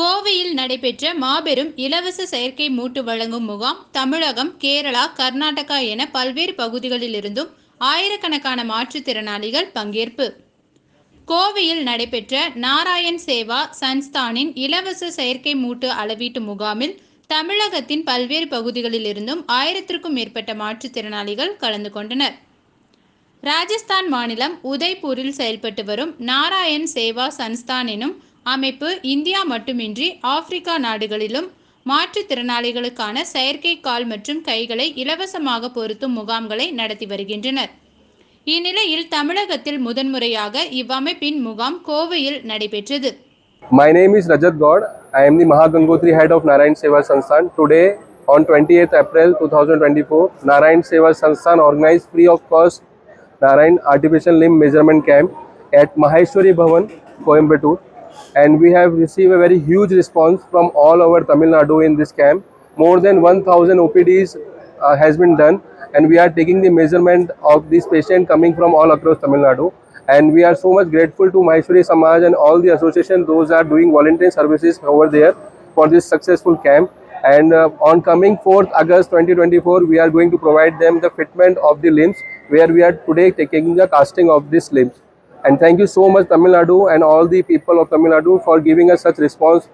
கோவையில் நடைபெற்ற மாபெரும் இலவச செயற்கை மூட்டு வழங்கும் முகாம் தமிழகம் கேரளா கர்நாடகா என பல்வேறு பகுதிகளிலிருந்தும் ஆயிரக்கணக்கான மாற்றுத்திறனாளிகள் பங்கேற்பு. கோவையில் நடைபெற்ற நாராயண் சேவா சன்ஸ்தானின் இலவச செயற்கை மூட்டு அளவீட்டு முகாமில் தமிழகத்தின் பல்வேறு பகுதிகளிலிருந்தும் ஆயிரத்திற்கும் மேற்பட்ட மாற்றுத்திறனாளிகள் கலந்து கொண்டனர். ராஜஸ்தான் மாநிலம் உதய்பூரில் செயல்பட்டு வரும் நாராயண் சேவா சன்ஸ்தான் எனும் அமைப்பு இந்தியா மட்டுமின்றி ஆப்பிரிக்கா நாடுகளிலும் மாற்றுத்திறனாளிகளுக்கான செயற்கை கால் மற்றும் கைகளை இலவசமாக பொருத்தும் முகாம்களை நடத்தி வருகின்றனர் இந்நிலையில் தமிழகத்தில் முதன்முறையாக இவ்வமைப்பின் முகாம் கோவையில் நடைபெற்றது My name is Rajat Gaud. I am the Mahagangotri head of Narayan Seva Sansthan. Today, on 28th April 2024, Narayan Seva Sansthan organized free of cost Narayan Artificial Limb Measurement Camp at Maheshwari Bhavan, Coimbatore. And we have received a very huge response from all over Tamil Nadu in this camp. More than 1000 OPDs uh, has been done and we are taking the measurement of this patient coming from all across Tamil Nadu. And we are so much grateful to Maheshwari Samaj and all the association those are doing volunteer services over there for this successful camp. And uh, on coming 4th August 2024, we are going to provide them the fitment of the limbs where we are today taking the casting of these limbs. And thank you so much Tamil Nadu and all the people of Tamil Nadu for giving us such response